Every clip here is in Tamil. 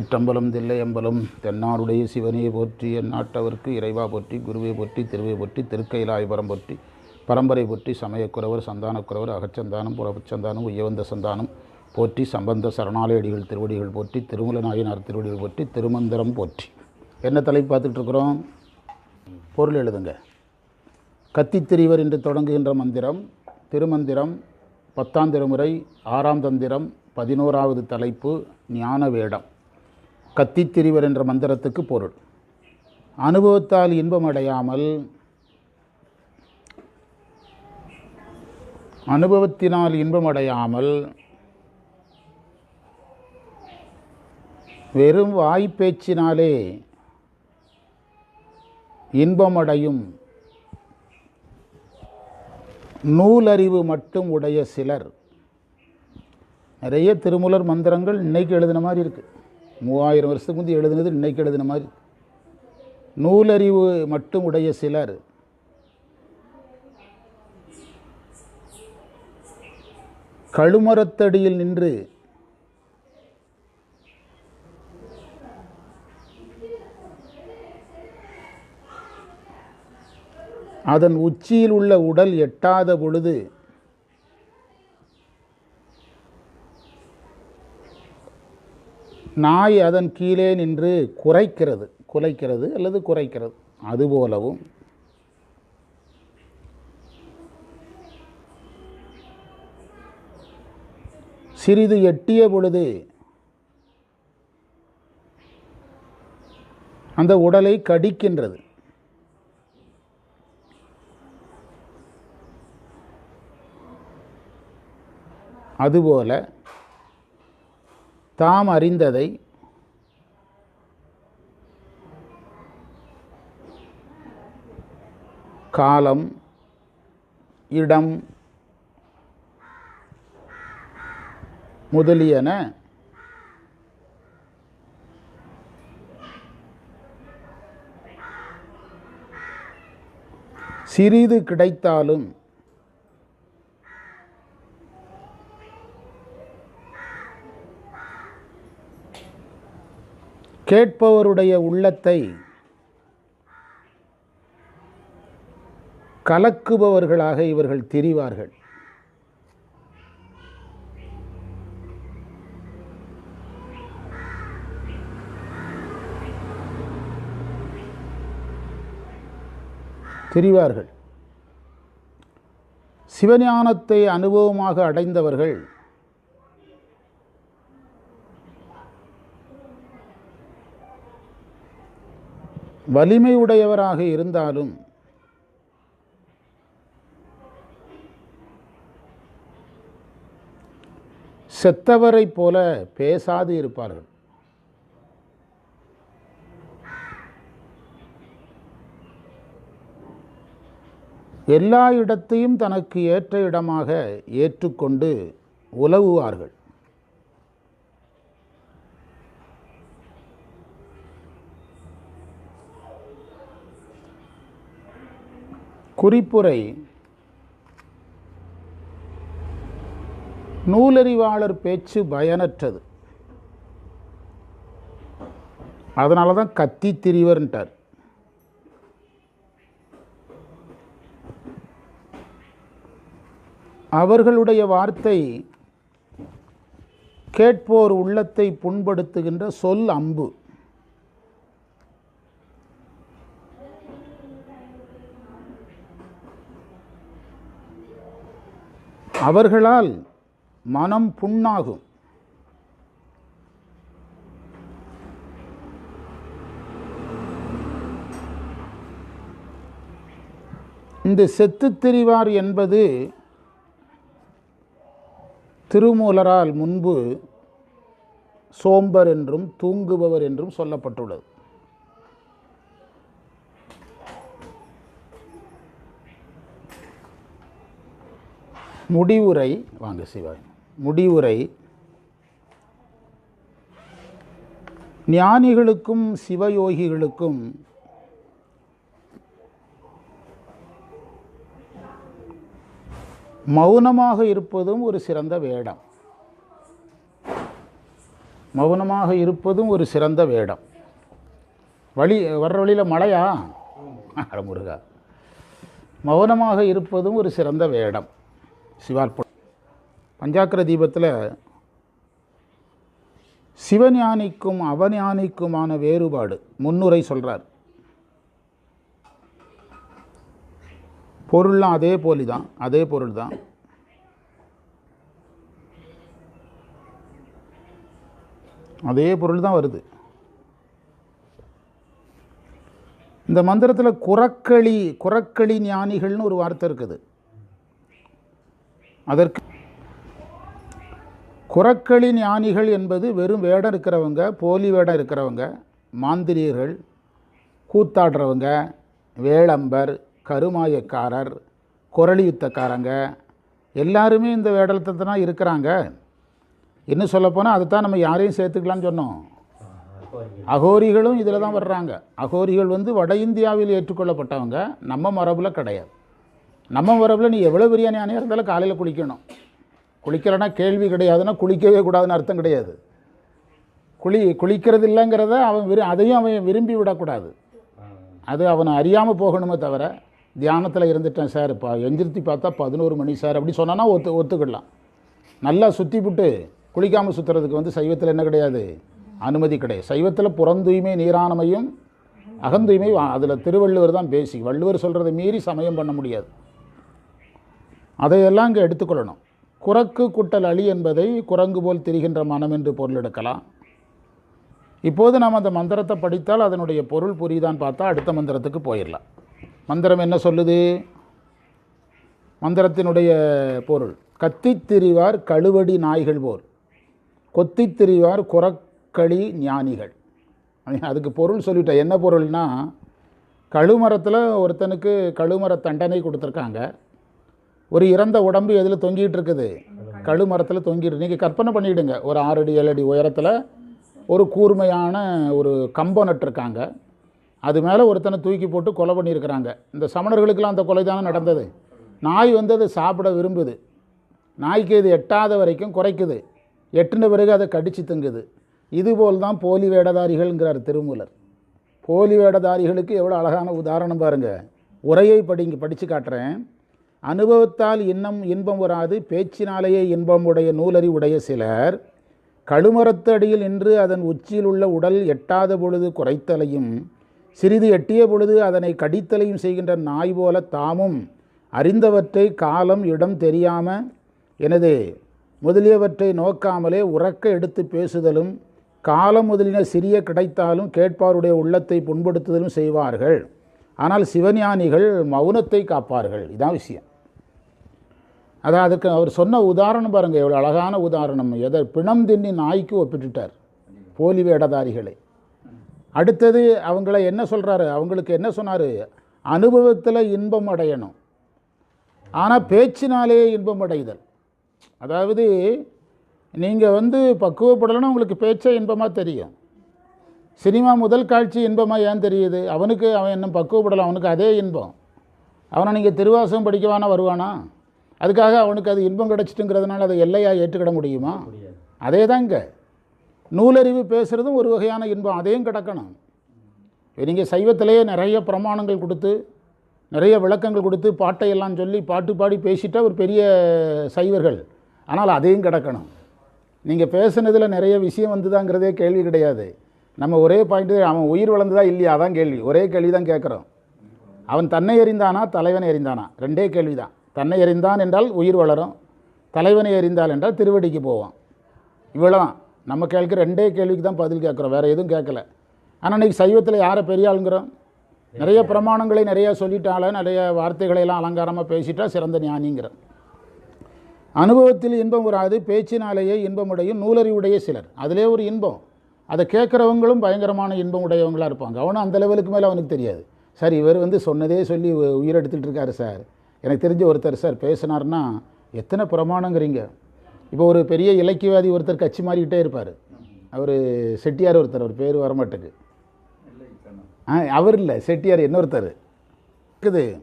சிற்றம்பலம் தில்லை அம்பலம் தென்னாருடைய சிவனையை போற்றி என் நாட்டவர்க்கு இறைவா போற்றி குருவை போற்றி திருவை போற்றி திருக்கைலாயபரம் போற்றி பரம்பரை போற்றி சமயக்குறவர் சந்தானக்குறவர் அகச்சந்தானம் புறச்சந்தானம் உயவந்த சந்தானம் போற்றி சம்பந்த சரணாலயடிகள் திருவடிகள் போற்றி திருமல நாயனார் திருவடிகள் போற்றி திருமந்திரம் போற்றி. என்ன தலைப்பு பார்த்துட்டு இருக்கிறோம்? பொருள் எழுதுங்க. கத்தித்திரிவர் என்று தொடங்குகின்ற மந்திரம் திருமந்திரம் பத்தாம் திருமுறை ஆறாம் தந்திரம் பதினோராவது தலைப்பு ஞான வேடம் கத்தித்திரிவர் என்ற மந்திரத்துக்கு பொருள். அனுபவத்தால் இன்பம் அடையாமல் அனுபவத்தினால் இன்பம் அடையாமல் வெறும் வாய்ப்பேச்சினாலே இன்பமடையும் நூலறிவு மட்டும் உடைய சிலர். நிறைய திருமூலர் மந்திரங்கள் இன்னைக்கு எழுதின மாதிரி இருக்குது மூவாயிரம் வருஷத்துக்கு முந்தி எழுதினது இன்னைக்கு எழுதின மாதிரி. நூலறிவு மட்டும் உடைய சிலர். கழுமரத்தடியில் நின்று அதன் உச்சியில் உள்ள உடல் எட்டாத பொழுது நாய் அதன் கீழே நின்று குறைக்கிறது குலைக்கிறது அல்லது குறைக்கிறது அதுபோலவும் சிறிது எட்டிய பொழுது அந்த உடலை கடிக்கின்றது. அதுபோல தாம் அறிந்ததை காலம் இடம் முதலியன சிறிது கிடைத்தாலும் கேட்பவருடைய உள்ளத்தை கலக்குபவர்களாக இவர்கள் திரிவார்கள். திரிவார்கள். சிவஞானத்தை அனுபவமாக அடைந்தவர்கள் வலிமையுடையவராக இருந்தாலும் செத்தவரைப் போல பேசாது இருப்பார்கள். எல்லா இடத்தையும் தனக்கு ஏற்ற இடமாக ஏற்றுக்கொண்டு உலவுவார்கள். குறிப்புரை. நூலறிவாளர் பேச்சு பயனற்றது. அதனால தான் கத்தி திரிவர்ன்ட்டார். அவர்களுடைய வார்த்தை கேட்போர் உள்ளத்தை புண்படுத்துகின்ற சொல் அம்பு. அவர்களால் மனம் புண்ணாகும். இந்த செத்து திரிவார் என்பது திருமூலரால் முன்பு சோம்பர் என்றும் தூங்குபவர் என்றும் சொல்லப்பட்டுள்ளது. முடிவுரை வாங்க சிவாய் முடிவுரை. ஞானிகளுக்கும் சிவயோகிகளுக்கும் மௌனமாக இருப்பதும் ஒரு சிறந்த வேடம். மௌனமாக இருப்பதும் ஒரு சிறந்த வேடம். வழி வர்ற வழியில் மழையா? முருகா. மௌனமாக இருப்பதும் ஒரு சிறந்த வேடம். சிவார்ப்பணம் பஞ்சாக்கர தீபத்தில் சிவஞானிக்கும் அவஞானிக்குமான வேறுபாடு முன்னுரை சொல்கிறார் பொருள்லாம் அதே போலி தான் அதே பொருள் தான் அதே பொருள் தான் வருது. இந்த மந்திரத்தில் குரக்களி குரக்களி ஞானிகள்னு ஒரு வார்த்தை இருக்குது. அதற்கு குரக்களி ஞானிகள் என்பது வெறும் வேடம் இருக்கிறவங்க போலி வேடம் இருக்கிறவங்க மாந்திரியர்கள் கூத்தாடுறவங்க வேளம்பர் கருமாயக்காரர் குரளியுத்தக்காரங்க எல்லாருமே இந்த வேடத்தை தான் இருக்கிறாங்க. இன்னும் சொல்லப்போனால் அதை தான் நம்ம யாரையும் சேர்த்துக்கலாம்னு சொன்னோம். அகோரிகளும் இதில் தான் வர்றாங்க. அகோரிகள் வந்து வட இந்தியாவில் ஏற்றுக்கொள்ளப்பட்டவங்க நம்ம மரபில் கிடையாது. நம்ம வரவில் நீ எவ்வளோ பெரிய ஞானியாக இருந்தாலும் காலையில் குளிக்கணும். குளிக்கலைன்னா கேள்வி கிடையாதுன்னா குளிக்கவே கூடாதுன்னு அர்த்தம் கிடையாது. குளி குளிக்கிறது இல்லைங்கிறத அவன் விரு அதையும் அவன் விரும்பி விடக்கூடாது. அது அவனை அறியாமல் போகணுமே தவிர தியானத்தில் இருந்துட்டேன் சார் இப்போ எந்திரித்தி பார்த்தா பதினோரு மணி சார் அப்படி சொன்னான்னா ஒத்து ஒத்துக்கிடலாம். நல்லா சுற்றி விட்டு குளிக்காமல் சுற்றுறதுக்கு வந்து சைவத்தில் என்ன கிடையாது? அனுமதி கிடையாது. சைவத்தில் புறந்தூய்மை நீரானமையும் அகந்தூய்மை அதில் திருவள்ளுவர் தான் பேசி வள்ளுவர் சொல்கிறத மீறி சமயம் பண்ண முடியாது. அதையெல்லாம் இங்கே எடுத்துக்கொள்ளணும். குரக்கு குட்டல் அழி என்பதை குரங்கு போல் திரிகின்ற மனம் என்று பொருள் எடுக்கலாம். இப்போது நாம் அந்த மந்திரத்தை படித்தால் அதனுடைய பொருள் புரியுதான்னு பார்த்தா அடுத்த மந்திரத்துக்கு போயிடலாம். மந்திரம் என்ன சொல்லுது? மந்திரத்தினுடைய பொருள் கத்தித் திரிவார் கழுவடி நாய்கள் போர் கொத்தித் திரிவார் குரக்களி ஞானிகள். அதுக்கு பொருள் சொல்லிட்டேன் என்ன பொருள்னா கழுமரத்தில் ஒருத்தனுக்கு கழுமர தண்டனை கொடுத்துருக்காங்க. ஒரு இறந்த உடம்பு எதில் தொங்கிட்டு இருக்குது? கழு மரத்தில் தொங்கிட்டு. நீங்கள் கற்பனை பண்ணிவிடுங்க ஒரு ஆறு அடி ஏழு அடி உயரத்தில் ஒரு கூர்மையான ஒரு கம்பம் நட்டுருக்காங்க. அது மேலே ஒருத்தனை தூக்கி போட்டு கொலை பண்ணியிருக்கிறாங்க. இந்த சமணர்களுக்கெல்லாம் அந்த கொலை தானே நடந்தது? நாய் வந்து அதை சாப்பிட விரும்புது. நாய்க்கு இது எட்டாத வரைக்கும் குறைக்குது. எட்டுன பிறகு அதை கடிச்சு திங்குது. இதுபோல் தான் போலி வேடதாரிகள்ங்கிறார் திருமூலர். போலி வேடதாரிகளுக்கு எவ்வளோ அழகான உதாரணம் பாருங்கள் உரையை படிங்க படித்து காட்டுறேன். அனுபவத்தால் இன்னம் இன்பம் வராது பேச்சினாலேயே இன்பம் உடைய நூலறி உடைய சிலர் கழுமரத்து அடியில் நின்று அதன் உச்சியில் உள்ள உடல் எட்டாத பொழுது குறைத்தலையும் சிறிது எட்டிய பொழுது அதனை கடித்தலையும் செய்கின்ற நாய் போல தாமும் அறிந்தவற்றை காலம் இடம் தெரியாம எனது முதலியவற்றை நோக்காமலே உறக்க எடுத்து பேசுதலும் காலம் முதலின சிறிய கிடைத்தாலும் கேட்பாருடைய உள்ளத்தை புண்படுத்துதலும் செய்வார்கள். ஆனால் சிவஞானிகள் மௌனத்தை காப்பார்கள். இதான் விஷயம். அதான் அதுக்கு அவர் சொன்ன உதாரணம் பாருங்கள் எவ்வளோ அழகான உதாரணம். எதை பிணம் தின்னி நாய்க்கு ஒப்பிட்டுட்டார். போலி வேடதாரிகளை. அடுத்தது அவங்கள என்ன சொல்கிறாரு அவங்களுக்கு என்ன சொன்னார்? அனுபவத்தில் இன்பம் அடையணும். ஆனால் பேச்சினாலே இன்பம் அடைதல். அதாவது நீங்கள் வந்து பக்குவப்படலைன்னா உங்களுக்கு பேச்சே இன்பமாக தெரியும். சினிமா முதல் காட்சி இன்பமாக ஏன் தெரியுது? அவனுக்கு அவன் இன்னும் பக்குவப்படலாம் அவனுக்கு அதே இன்பம். அவனை நீங்கள் திருவாசகம் படிக்கவானா வருவானா? அதுக்காக அவனுக்கு அது இன்பம் கிடச்சிட்டுங்கிறதுனால அதை எல்லையாக ஏற்றுக்கிட முடியுமா? அதே தாங்க நூலறிவு பேசுகிறதும் ஒரு வகையான இன்பம் அதையும் கிடக்கணும். நீங்கள் சைவத்திலேயே நிறைய பிரமாணங்கள் கொடுத்து நிறைய விளக்கங்கள் கொடுத்து பாட்டையெல்லாம் சொல்லி பாட்டு பாடி பேசிட்டா ஒரு பெரிய சைவர்கள். ஆனால் அதையும் கிடக்கணும். நீங்கள் பேசுனதில் நிறைய விஷயம் வந்துதாங்கிறதே கேள்வி கிடையாது. நம்ம ஒரே பாயிண்ட்டு அவன் உயிர் வளர்ந்ததா இல்லையா? அதான் கேள்வி. ஒரே கேள்வி தான் கேட்குறோம். அவன் தன்னை எறிந்தானா? தலைவனை எறிந்தானா? ரெண்டே கேள்வி தான் தன்னை எறிந்தான் என்றால் உயிர் வளரும். தலைவனை எறிந்தால் என்றால் திருவடிக்கு போவான். இவ்வளோதான் நம்ம கேட்குற ரெண்டே கேள்விக்கு தான் பதில் கேட்குறோம். வேறு எதுவும் கேட்கல. ஆனால் இன்றைக்கி சைவத்தில் யாரை பெரிய ஆளுங்கிறோம் நிறைய பிரமாணங்களை நிறையா சொல்லிட்டால நிறைய வார்த்தைகளையெல்லாம் அலங்காரமாக பேசிட்டா சிறந்த ஞானிங்கிறோம் அனுபவத்தில் இன்பம் வராது பேச்சினாலேயே இன்பமுடையும் நூலறிவுடைய சிலர். அதிலே ஒரு இன்பம். அதை கேட்குறவங்களும் பயங்கரமான இன்பம் உடையவங்களாக இருப்பாங்க. அவனும் அந்த லெவலுக்கு மேலே அவனுக்கு தெரியாது. சார் இவர் வந்து சொன்னதே சொல்லி உ- உயிர் எடுத்துகிட்டு இருக்காரு சார். எனக்கு தெரிஞ்ச ஒருத்தர் சார் பேசினார்னா எத்தனை பிரமாணங்கிறீங்க? இப்போ ஒரு பெரிய இலக்கியவாதி ஒருத்தர் கட்சி மாறிக்கிட்டே இருப்பார். அவர் செட்டியார் ஒருத்தர் அவர் பேர் வரமாட்டுக்கு ஆ அவர் இல்லை செட்டியார் இன்னொருத்தர். இருக்குது.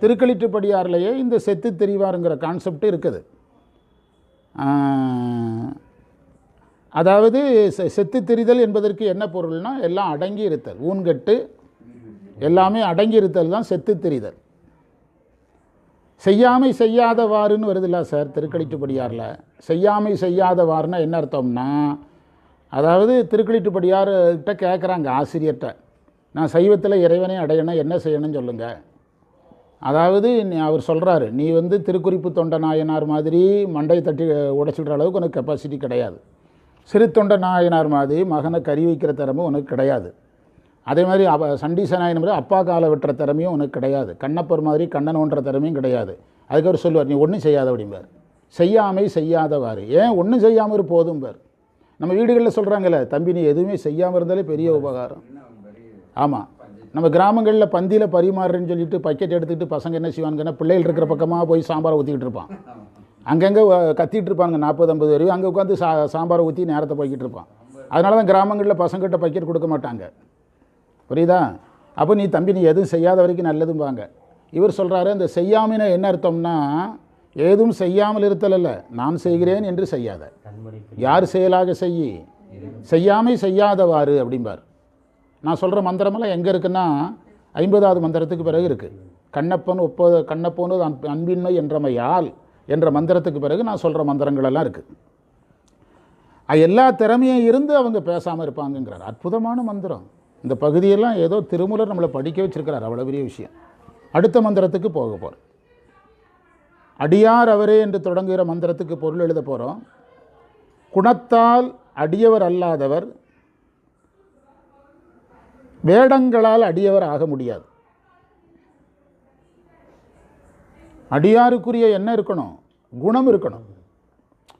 திருக்களிட்டுப்படியார்லேயே இந்த செத்து தெரிவாருங்கிற கான்செப்ட் இருக்குது. அதாவது செ- செத்து தெரிதல் என்பதற்கு என்ன பொருள்னா எல்லாம் அடங்கி இருத்தல். ஊன்கட்டு எல்லாமே அடங்கி இருத்தல் தான் செத்து தெரிதல். செய்யாமை செய்யாதவாறுன்னு வருதுல்ல சார் திருக்களிட்டுப்படியாரில் செய்யாமை செய்யாதவாறுனா என்ன அர்த்தம்னா அதாவது திருக்களிட்டுப்படியார்கிட்ட கேட்குறாங்க ஆசிரியர்கிட்ட. நான் சைவத்தில் இறைவனை அடையணும் என்ன செய்யணும்னு சொல்லுங்கள் அதாவது நீ- அவர் சொல்கிறாரு நீ வந்து திருக்குறிப்பு தொண்ட நாயனார் மாதிரி மண்டையை தட்டி உடைச்சிடுற அளவுக்கு உனக்கு கெப்பாசிட்டி கிடையாது. சிறு தொண்ட நாயனார் மாதிரி மகனை கறி வைக்கிற திறமை உனக்கு கிடையாது. அதே மாதிரி அவ சண்டீச மாதிரி அப்பா காலை வெட்டுற திறமையும் உனக்கு கிடையாது. கண்ணப்பர் மாதிரி கண்ணன் ஒன்ற திறமையும் கிடையாது. அதுக்கு அவர் சொல்லுவார் நீ ஒன்றும் செய்யாத அப்படிம்பார். செய்யாமை செய்யாதவாறு. ஏன் ஒன்றும் செய்யாமல் இரு போதும்பார். நம்ம வீடுகளில் சொல்கிறாங்கல்ல தம்பி நீ எதுவுமே செய்யாமல் இருந்தாலே பெரிய உபகாரம். ஆமாம் நம்ம கிராமங்களில் பந்தியில் பரிமாறுறேன்னு சொல்லிட்டு பக்கெட் எடுத்துக்கிட்டு பசங்க என்ன செய்வாங்கன்னா பிள்ளைகள் இருக்கிற பக்கமாக போய் சாம்பாரை ஊற்றிக்கிட்டு இருப்பான். அங்கங்கே கத்திட்டு இருப்பாங்க நாற்பது ஐம்பது வரையும். அங்கே உட்காந்து சா சாம்பாரை ஊற்றி நேரத்தை போய்கிட்டு இருப்பான். அதனால தான் கிராமங்களில் பசங்கிட்ட பக்கெட் கொடுக்க மாட்டாங்க. புரியுதா? அப்போ நீ தம்பி நீ எதுவும் செய்யாத வரைக்கும் நல்லதும்பாங்க இவர் சொல்கிறாரு இந்த செய்யாமைன்னா என்ன அர்த்தம்னா ஏதும் செய்யாமல் இருத்தல் அல்ல நான் செய்கிறேன் என்று செய்யாத. யார் செயலாக செய்யி? செய்யாமை செய்யாதவாறு அப்படிம்பார். நான் சொல்கிற மந்திரமெல்லாம் எங்கே இருக்குன்னா ஐம்பதாவது மந்திரத்துக்கு பிறகு இருக்குது கண்ணப்பன் ஒப்பது கண்ணப்போனது அன்ப- அன்பின்மை என்றமையால் என்ற மந்திரத்துக்கு பிறகு நான் சொல்கிற மந்திரங்கள் எல்லாம் இருக்குது எல்லா திறமையும் இருந்து அவங்க பேசாமல் இருப்பாங்கங்கிறார். அற்புதமான மந்திரம். இந்த பகுதியெல்லாம் ஏதோ திருமூலர் நம்மளை படிக்க வச்சிருக்கிறார். அவ்வளோ பெரிய விஷயம். அடுத்த மந்திரத்துக்கு போக போகிறோம் அடியார் அவரே என்று தொடங்குகிற மந்திரத்துக்கு பொருள் எழுத போகிறோம் குணத்தால் அடியவர் அல்லாதவர் வேடங்களால் அடியவர் ஆக முடியாது. அடியாருக்குரிய என்ன இருக்கணும் குணம் இருக்கணும்.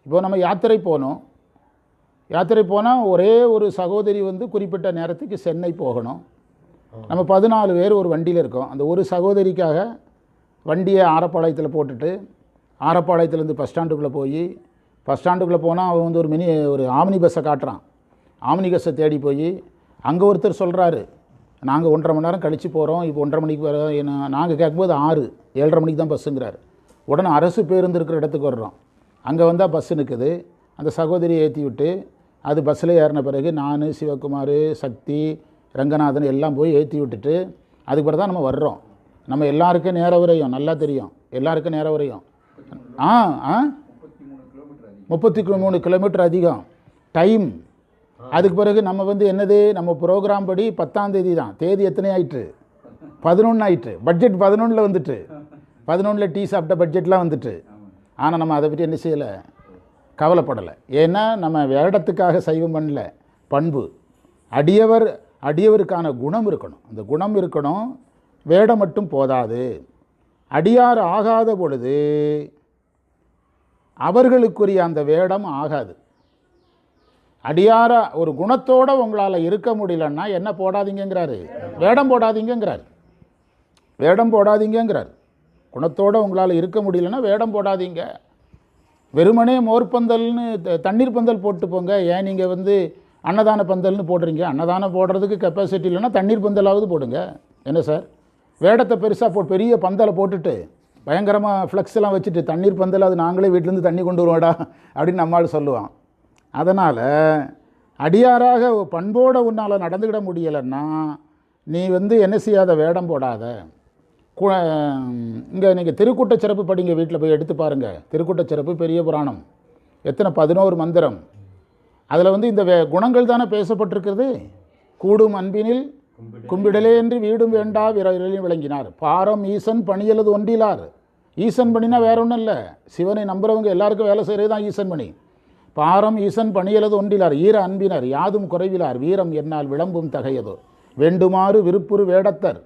இப்போ நம்ம யாத்திரை போனோம். யாத்திரை போனால் ஒரே ஒரு சகோதரி வந்து குறிப்பிட்ட நேரத்துக்கு சென்னை போகணும். நம்ம பதினாலு பேர் ஒரு வண்டியில் இருக்கோம். அந்த ஒரு சகோதரிக்காக வண்டியை ஆரப்பாளையத்தில் போட்டுட்டு ஆரப்பாளையத்துலேருந்து பஸ் ஸ்டாண்டுக்குள்ளே போய் பஸ் ஸ்டாண்டுக்குள்ளே போனால் அவன் வந்து ஒரு மினி ஒரு ஆம்னி பஸ்ஸை காட்டுறான். ஆம்னி பஸ்ஸை தேடி போய் அங்கே ஒருத்தர் சொல்கிறாரு நாங்கள் ஒன்றரை மணி நேரம் கழித்து போகிறோம் இப்போ ஒன்றரை மணிக்கு வர நாங்கள் கேட்கும்போது ஆறு ஏழரை மணிக்கு தான் பஸ்ஸுங்கிறாரு. உடனே அரசு பேருந்து இருக்கிற இடத்துக்கு வர்றோம். அங்கே வந்தால் பஸ்ஸு நிற்குது அந்த சகோதரியை ஏற்றி விட்டு அது பஸ்ஸில் ஏறின பிறகு நான் சிவகுமார் சக்தி ரங்கநாதன் எல்லாம் போய் ஏற்றி விட்டுட்டு அதுக்கு பிறகு தான் நம்ம வர்றோம். நம்ம எல்லாருக்கும் நேர வரையும் நல்லா தெரியும். எல்லாருக்கும் நேர வரையும் ஆ ஆ? முப்பத்தி மூணு கிலோமீட்டர் அதிகம். டைம். அதுக்கு பிறகு நம்ம வந்து என்னது? நம்ம ப்ரோக்ராம் படி பத்தாம் தேதி தான். தேதி எத்தனை ஆயிட்டு பதினொன்று ஆயிட்டு பட்ஜெட் பதினொன்றில் வந்துட்டு. பதினொன்றில் டீ சாப்பிட்ட பட்ஜெட்லாம் வந்துட்டு. ஆனால் நம்ம அதை பற்றி என்ன செய்யலை? கவலைப்படலை. ஏன்னா நம்ம வேடத்துக்காக சைவம் பண்ணல பண்பு. அடியவர் அடியவருக்கான குணம் இருக்கணும். அந்த குணம் இருக்கணும் வேடம் மட்டும் போதாது. அடியார் ஆகாத பொழுது அவர்களுக்குரிய அந்த வேடம் ஆகாது. அடியார ஒரு குணத்தோட உங்களால் இருக்க முடியலன்னா என்ன போடாதீங்கிறாரு வேடம் போடாதீங்கிறார் வேடம் போடாதீங்கிறார் குணத்தோட உங்களால் இருக்க முடியலன்னா வேடம் போடாதீங்க. வெறுமனே மோர் பந்தல்னு த- தண்ணீர் பந்தல் போட்டு போங்க ஏன் நீங்கள் வந்து அன்னதான பந்தல்னு போடுறீங்க? அன்னதானம் போடுறதுக்கு கெப்பாசிட்டி இல்லைன்னா தண்ணீர் பந்தலாவது போடுங்க. என்ன சார்? வேடத்தை பெருசாக போ பெரிய பந்தலை போட்டுட்டு பயங்கரமாக ஃப்ளெக்ஸ் எல்லாம் வச்சுட்டு தண்ணீர் பந்தல் அது நாங்களே வீட்டிலேருந்து தண்ணி கொண்டு வருவோடா அப்படின்னு நம்மால் சொல்லுவான். அதனால் அடியாராக பண்போடு உன்னால் நடந்துக்கிட முடியலைன்னா நீ வந்து என்ன செய்யாத வேடம் போடாத. இங்கே நீங்கள் திருக்கூட்ட சிறப்பு படிங்க வீட்டில் போய் எடுத்து பாருங்கள் திருக்கூட்ட சிறப்பு பெரிய புராணம். எத்தனை? பதினோரு மந்திரம். அதில் வந்து இந்த வே குணங்கள் தானே பேசப்பட்டிருக்கிறது? கூடும் அன்பினில் கும்பிடலே என்று வீடும் வேண்டா விரைவிலையும் விளங்கினார். பாரம் ஈசன் பணியலது ஒன்றிலார். ஈசன் பணினா வேற ஒன்றும் இல்லை. சிவனை நம்புறவங்க எல்லாருக்கும் வேலை செய்கிறது தான் ஈசன் பணி. பாரம் ஈசன் பணியலது ஒன்றிலார். ஈர அன்பினர் யாதும் குறைவிலார். வீரம் என்னால் விளம்பும் தகையதோ. வேண்டுமாறு விருப்புறு வேடத்தர்.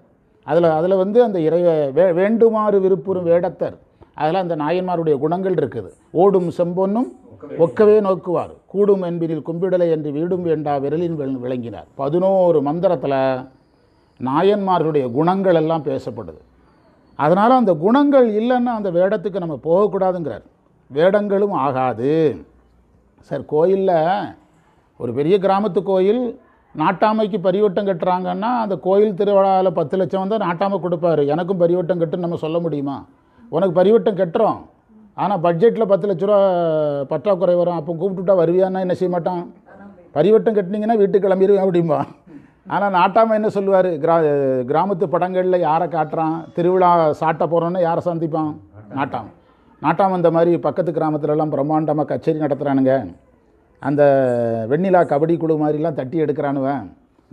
அதில் அதில் வந்து அந்த இறை வே வேண்டுமாறு விருப்புறும் வேடத்தர். அதில் அந்த நாயன்மாருடைய குணங்கள் இருக்குது. ஓடும் செம்பொன்னும் ஒக்கவே நோக்குவார். கூடும் என்பதில் கும்பிடலை என்று வீடும் வேண்டா விரலின் விளங்கினார். பதினோரு மந்திரத்தில் நாயன்மார்களுடைய குணங்கள் எல்லாம் பேசப்படுது. அதனால் அந்த குணங்கள் இல்லைன்னா அந்த வேடத்துக்கு நம்ம போகக்கூடாதுங்கிறார். வேடங்களும் ஆகாது. சார் கோயிலில் ஒரு பெரிய கிராமத்து கோயில் நாட்டாமைக்கு பரிவட்டம் கட்டுறாங்கன்னா அந்த கோயில் திருவிழாவில் பத்து லட்சம் வந்தால் நாட்டாமை கொடுப்பாரு. எனக்கும் பரிவட்டம் கட்டுன்னு நம்ம சொல்ல முடியுமா? உனக்கு பரிவட்டம் கட்டுறோம். ஆனால் பட்ஜெட்டில் பத்து லட்ச ரூபா பற்றாக்குறை வரும். அப்போ கூப்பிட்டுட்டா வருவியான்னா என்ன செய்ய மாட்டான்? பரிவட்டம் கட்டினீங்கன்னா வீட்டுக்கு கிளம்பிடுவேன் அப்படிம்பா. ஆனால் நாட்டாமல் என்ன சொல்லுவார்? கிரா கிராமத்து படங்களில் யாரை காட்டுறான்? திருவிழா சாட்ட போகிறோன்னு யாரை சந்திப்பான்? நாட்டாம். நாட்டாம் இந்த மாதிரி பக்கத்து கிராமத்துலலாம் பிரம்மாண்டமாக கச்சேரி நடத்துகிறானுங்க அந்த வெண்ணிலா கபடி குழு மாதிரிலாம் தட்டி எடுக்கிறானுவன்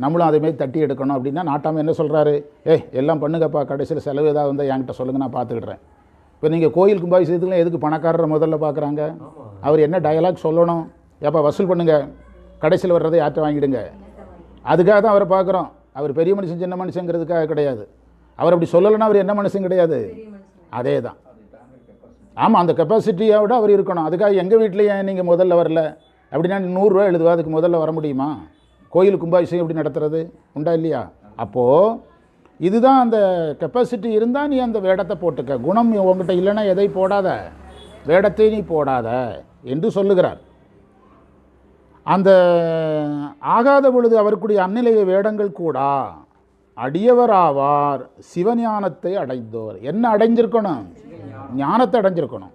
நம்மளும் அதே தட்டி எடுக்கணும் அப்படின்னா நாட்டாமல் என்ன சொல்கிறாரு ஏய் எல்லாம் பண்ணுங்கப்பா கடைசியில் செலவு ஏதாவது வந்தால் என்கிட்ட சொல்லுங்கள் நான் பார்த்துக்கிட்றேன். இப்போ நீங்கள் கோயில் கும்பாபிஷேகத்துக்குலாம் எதுக்கு பணக்காரரை முதல்ல பார்க்குறாங்க? அவர் என்ன டயலாக் சொல்லணும்? ஏப்பா வசூல் பண்ணுங்கள் கடைசியில் வர்றதை யார்கிட்ட வாங்கிடுங்க? அதுக்காக தான் அவரை பார்க்குறோம். அவர் பெரிய மனுஷன் சின்ன மனுஷங்கிறதுக்காக கிடையாது. அவர் அப்படி சொல்லலைன்னா அவர் என்ன மனுஷன் கிடையாது? அதே தான் ஆமாம் அந்த கெப்பாசிட்டியோட அவர் இருக்கணும். அதுக்காக எங்கள் வீட்டில் நீங்கள் முதல்ல வரல? அப்படின்னா நூறுரூவா எழுதுவா அதுக்கு முதல்ல வர முடியுமா? கோயில் கும்பாபிஷேகம் எப்படி நடத்துறது? உண்டா இல்லையா? அப்போது இதுதான் அந்த கெப்பாசிட்டி இருந்தால் நீ அந்த வேடத்தை போட்டுக்க. குணம் உங்ககிட்ட இல்லைன்னா எதை போடாத? வேடத்தை நீ போடாத என்று சொல்லுகிறார். அந்த ஆகாத பொழுது அவருக்குடைய அந்நிலைய வேடங்கள் கூடா அடியவராவார். சிவஞானத்தை அடைந்தோர். என்ன அடைஞ்சிருக்கணும்? ஞானத்தை அடைஞ்சிருக்கணும்.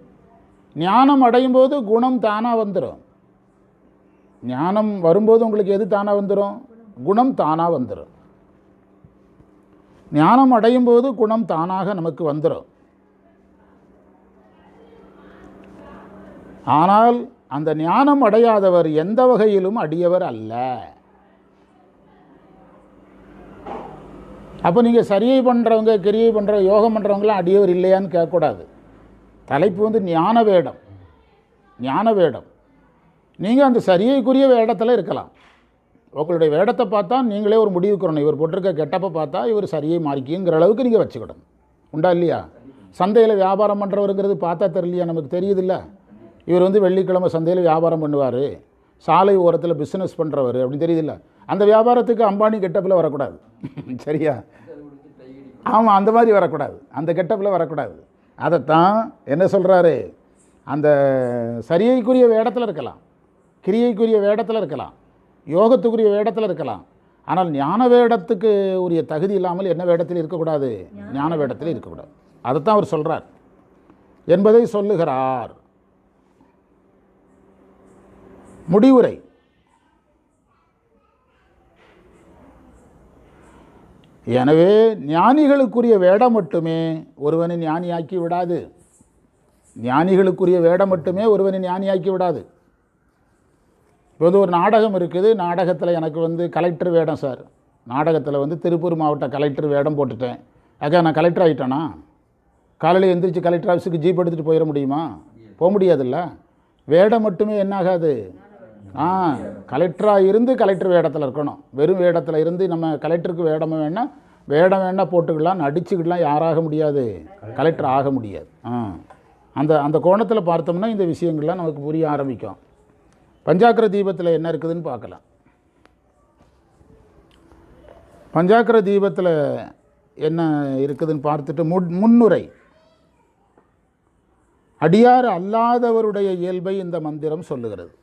ஞானம் அடையும் போது குணம் தானாக வந்துடும் ஞானம் வரும்போது உங்களுக்கு எது தானாக வந்துடும் குணம் தானாக வந்துடும் ஞானம் அடையும் போது குணம் தானாக நமக்கு வந்துடும் ஆனால் அந்த ஞானம் அடையாதவர் எந்த வகையிலும் அடியவர் அல்ல. அப்போ நீங்கள் சரியை பண்ணுறவங்க கிரியை பண்ணுற யோகம் பண்ணுறவங்களாம் அடியவர் இல்லையான்னு கேட்கக்கூடாது. தலைப்பு வந்து ஞான வேடம் ஞான வேடம் நீங்கள் அந்த சரியைக்குரிய வேடத்தில் இருக்கலாம். உங்களுடைய வேடத்தை பார்த்தா நீங்களே ஒரு முடிவுக்கு வரணும் இவர் போட்டிருக்க கெட்டப்பை பார்த்தா இவர் சரியை மாறிக்கிங்கிற அளவுக்கு நீங்கள் வச்சுக்கிடணும் உண்டா இல்லையா? சந்தையில் வியாபாரம் பண்ணுறவருங்கிறது பார்த்தா தெரியலையா? நமக்கு தெரியுதுல்ல. இவர் வந்து வெள்ளிக்கிழமை சந்தையில் வியாபாரம் பண்ணுவார். சாலை ஓரத்தில் பிஸ்னஸ் பண்ணுறவர் அப்படின்னு தெரியுதுல்ல. அந்த வியாபாரத்துக்கு அம்பானி கெட்டப்பில் வரக்கூடாது. சரியா? ஆமாம் அந்த மாதிரி வரக்கூடாது. அந்த கெட்டப்பில் வரக்கூடாது. அதைத்தான் என்ன சொல்கிறாரு அந்த சரியைக்குரிய வேடத்தில் இருக்கலாம். கிரியைக்குரிய வேடத்தில் இருக்கலாம் யோகத்துக்குரிய வேடத்தில் இருக்கலாம். ஆனால் ஞான வேடத்துக்கு உரிய தகுதி இல்லாமல் என்ன வேடத்தில் இருக்கக்கூடாது? ஞான வேடத்தில் இருக்கக்கூடாது. அதைத்தான் அவர் சொல்கிறார் என்பதை சொல்லுகிறார். முடிவுரை. எனவே ஞானிகளுக்குரிய வேடம் மட்டுமே ஒருவனை ஞானியாக்கி விடாது. ஞானிகளுக்குரிய வேடம் மட்டுமே ஒருவனை ஞானியாக்கி விடாது. இப்போ வந்து ஒரு நாடகம் இருக்குது. நாடகத்தில் எனக்கு வந்து கலெக்டர் வேடம் சார். நாடகத்தில் வந்து திருப்பூர் மாவட்ட கலெக்டர் வேடம் போட்டுட்டேன். அக்கா நான் கலெக்டர் ஆகிட்டேனா காலையில் எந்திரிச்சு கலெக்டர் ஆஃபீஸுக்கு ஜீப் எடுத்துகிட்டு போயிட முடியுமா? போக முடியாதுல்ல? வேடம் மட்டுமே என்னாகாது ஆ கலெக்டராக இருந்து கலெக்டர் வேடத்தில் இருக்கணும். வெறும் வேடத்தில் இருந்து நம்ம கலெக்டருக்கு வேடம் வேணால் வேடம் வேணால் போட்டுக்கலாம். நடிச்சுக்கிடலாம் யாராக முடியாது? கலெக்டர் ஆக முடியாது. ஆ அந்த அந்த கோணத்தில் பார்த்தோம்னா இந்த விஷயங்கள்லாம் நமக்கு புரிய ஆரம்பிக்கும். பஞ்சாக்கர தீபத்தில் என்ன இருக்குதுன்னு பார்க்கலாம். பஞ்சாக்கர தீபத்தில் என்ன இருக்குதுன்னு பார்த்துட்டு முன் முன்னுரை. அடியார் அல்லாதவருடைய இயல்பை இந்த மந்திரம் சொல்லுகிறது.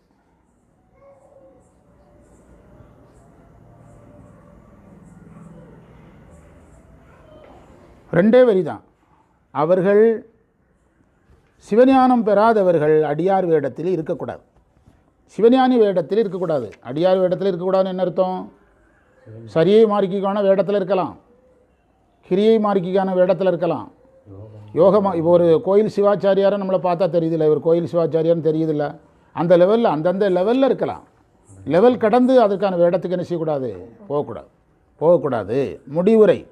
ரெண்டே வரி தான் அவர்கள் சிவஞானம் பெறாதவர்கள் அடியார் வேடத்தில் இருக்கக்கூடாது. சிவஞானி வேடத்தில் இருக்கக்கூடாது. அடியார் வேடத்தில் இருக்கக்கூடாதுன்னு என்ன அர்த்தம்? சரியை மாறிக்கான வேடத்தில் இருக்கலாம். கிரியை மாறிக்கான வேடத்தில் இருக்கலாம். யோகமாக இப்போ ஒரு கோயில் சிவாச்சாரியாரை நம்மளை பார்த்தா தெரியுதில்ல இவர் கோயில் சிவாச்சாரியார்னு தெரியுதில்ல. அந்த லெவலில் அந்தந்த லெவலில் இருக்கலாம். லெவல் கடந்து அதற்கான வேடத்துக்கு என்ன செய்யக்கூடாது? போகக்கூடாது. போகக்கூடாது. முடிவுரை.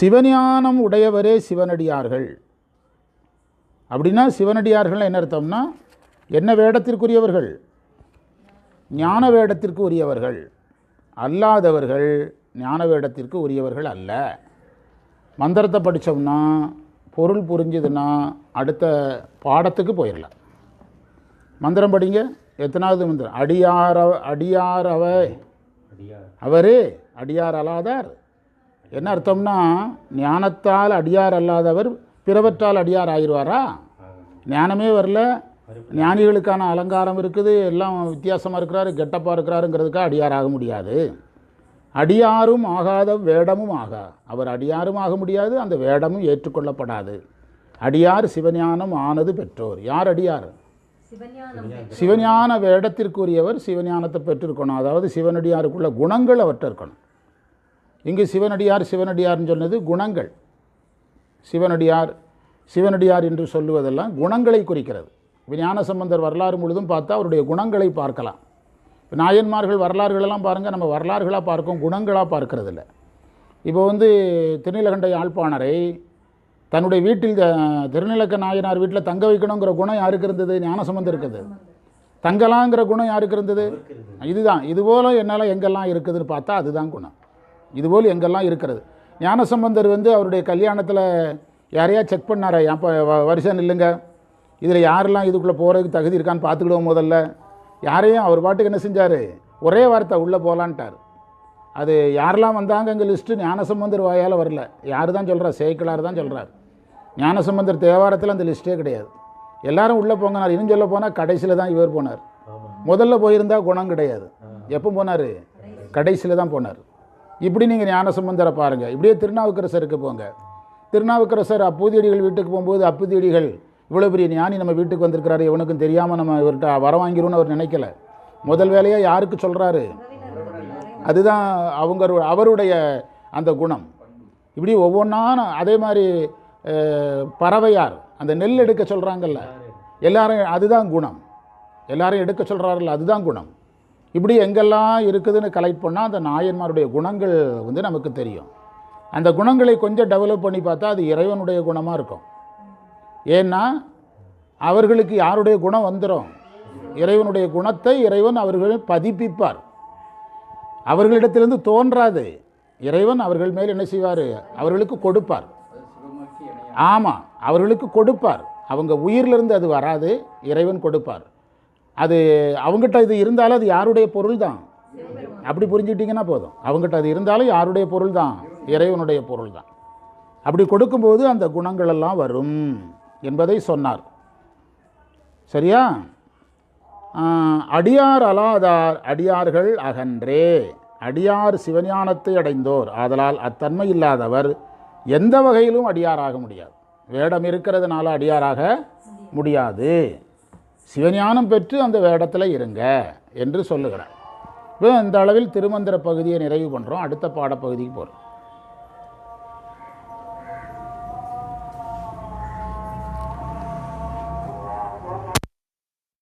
சிவஞானம் உடையவரே சிவனடியார்கள். அப்படின்னா சிவனடியார்கள் என்ன அர்த்தம்னா என்ன வேடத்திற்குரியவர்கள்? ஞான வேடத்திற்கு உரியவர்கள். அல்லாதவர்கள் ஞான வேடத்திற்கு உரியவர்கள் அல்ல. மந்திரத்தை படித்தோம்னா பொருள் புரிஞ்சுதுன்னா அடுத்த பாடத்துக்கு போயிடலாம் மந்திரம் படிங்க எத்தனாவது மந்திரம்? அடியார அடியார் அவ அவரே அடியார் அல்லாதார். என்ன அர்த்தம்னா ஞானத்தால் அடியார் அல்லாதவர் பிறவற்றால் அடியார் ஆயிடுவாரா? ஞானமே வரல. ஞானிகளுக்கான அலங்காரம் இருக்குது எல்லாம் வித்தியாசமாக இருக்கிறாரு கெட்டப்பாக இருக்கிறாருங்கிறதுக்காக அடியார் ஆக முடியாது. அடியாரும் ஆகாத வேடமும் ஆகா. அவர் அடியாரும் ஆக முடியாது அந்த வேடமும் ஏற்றுக்கொள்ளப்படாது. அடியார் சிவஞானம் ஆனது பெற்றோர். யார் அடியார்? சிவஞான வேடத்திற்குரியவர் சிவஞானத்தை பெற்றிருக்கணும். அதாவது சிவனடியாருக்குள்ள குணங்கள் அவர்கிட்ட இருக்கணும் இங்கு சிவனடியார் சிவனடியார்னு சொன்னது குணங்கள். சிவனடியார் சிவனடியார் என்று சொல்லுவதெல்லாம் குணங்களை குறிக்கிறது. இப்ப ஞான சம்பந்தர் வரலாறு முழுதும் பார்த்தா அவருடைய குணங்களை பார்க்கலாம். இப்ப நாயன்மார்கள் வரலாறுகளெல்லாம் பாருங்கள் நம்ம வரலாறுகளாக பார்க்கோம் குணங்களாக பார்க்கறது இல்ல இப்போ வந்து திருநீலகண்ட யாழ்ப்பாணரை தன்னுடைய வீட்டில் த- திருநிலக்க நாயனார் வீட்டில் தங்க வைக்கணுங்கிற குணம் யாருக்கு இருந்தது? ஞானசம்பந்தம் இருக்குது. தங்கலாங்கிற குணம் யாருக்கு இருந்தது? இதுதான். இதுபோல் என்னால் எங்கெல்லாம் இருக்குதுன்னு பார்த்தா அதுதான் குணம். இதுபோல் எங்கெல்லாம் இருக்கிறது? ஞானசம்பந்தர் வந்து அவருடைய கல்யாணத்தில் யாரையா செக் பண்ணாரா? அப்போ வருஷம் இல்லைங்க. இதில் யாரெல்லாம் இதுக்குள்ளே போகிறதுக்கு தகுதி இருக்கான்னு பார்த்துக்கிடுவோம் முதல்ல. யாரையும் அவர் பாட்டுக்கு என்ன செஞ்சார்? ஒரே வார்த்தை உள்ளே போகலான்ட்டார் அது யாரெல்லாம் வந்தாங்கங்க லிஸ்ட்டு ஞானசம்பந்தர் வாயால் வரல. யார் தான் சொல்கிறார் சேக்கிழார் தான் சொல்கிறார் ஞானசம்பந்தர் தேவாரத்தில் அந்த லிஸ்ட்டே கிடையாது. எல்லாரும் உள்ளே போங்கனார். இன்னும் சொல்ல போனால் கடைசியில் தான் இவர் போனார். முதல்ல போயிருந்தா குணம் கிடையாது. எப்போ போனார்? கடைசியில் தான் போனார். இப்படி நீங்கள் ஞானசம்பந்தரை பாருங்கள் இப்படியே திருநாவுக்கரசருக்கு போங்க. திருநாவுக்கரசர் அப்பூதியடிகள் வீட்டுக்கு போகும்போது அப்புதியடிகள் இவ்வளோ பெரிய ஞானி நம்ம வீட்டுக்கு வந்திருக்கிறாரு இவனுக்கும் தெரியாமல் நம்ம இவர்கிட்ட வர வாங்கிரும்னு அவர் நினைக்கல. முதல் வேலையாக யாருக்கு சொல்கிறாரு அதுதான் அவங்க அவருடைய அந்த குணம். இப்படி ஒவ்வொன்றா அதே மாதிரி பறவையார் அந்த நெல் எடுக்க சொல்கிறாங்கல்ல எல்லாரும் அதுதான் குணம். எல்லாரும் எடுக்க சொல்கிறாருல்ல அதுதான் குணம். இப்படி எங்கெல்லாம் இருக்குதுன்னு கலெக்ட் பண்ணால் அந்த நாயன்மாருடைய குணங்கள் வந்து நமக்கு தெரியும். அந்த குணங்களை கொஞ்சம் டெவலப் பண்ணி பார்த்தா அது இறைவனுடைய குணமாக இருக்கும். ஏன்னா அவர்களுக்கு யாருடைய குணம் வந்துடும் இறைவனுடைய குணத்தை இறைவன் அவர்கள் பதிப்பிப்பார். அவர்களிடத்திலிருந்து தோன்றாது. இறைவன் அவர்கள் மேல் என்ன செய்வார்? அவர்களுக்கு கொடுப்பார். ஆமாம் அவர்களுக்கு கொடுப்பார். அவங்க உயிரிலிருந்து அது வராது. இறைவன் கொடுப்பார். அது அவங்ககிட்ட இது இருந்தாலும் அது யாருடைய பொருள் தான். அப்படி புரிஞ்சுக்கிட்டிங்கன்னா போதும். அவங்ககிட்ட அது இருந்தாலும் யாருடைய பொருள் தான்? இறைவனுடைய பொருள் தான். அப்படி கொடுக்கும்போது அந்த குணங்கள் எல்லாம் வரும் என்பதை சொன்னார். சரியா? அடியார் அலாதார் அடியார்கள் அகன்றே. அடியார் சிவஞானத்தை அடைந்தோர். ஆதலால் அத்தன்மை இல்லாதவர் எந்த வகையிலும் அடியாராக முடியாது. வேடம் இருக்கிறதுனால அடியாராக முடியாது. சிவஞானம் பெற்று அந்த வேடத்தில் இருங்க என்று சொல்லுகிறார். இப்போ இந்த அளவில் திருமந்திர பகுதியை நிறைவு பண்ணுறோம் அடுத்த பாடப்பகுதிக்கு போகிறோம்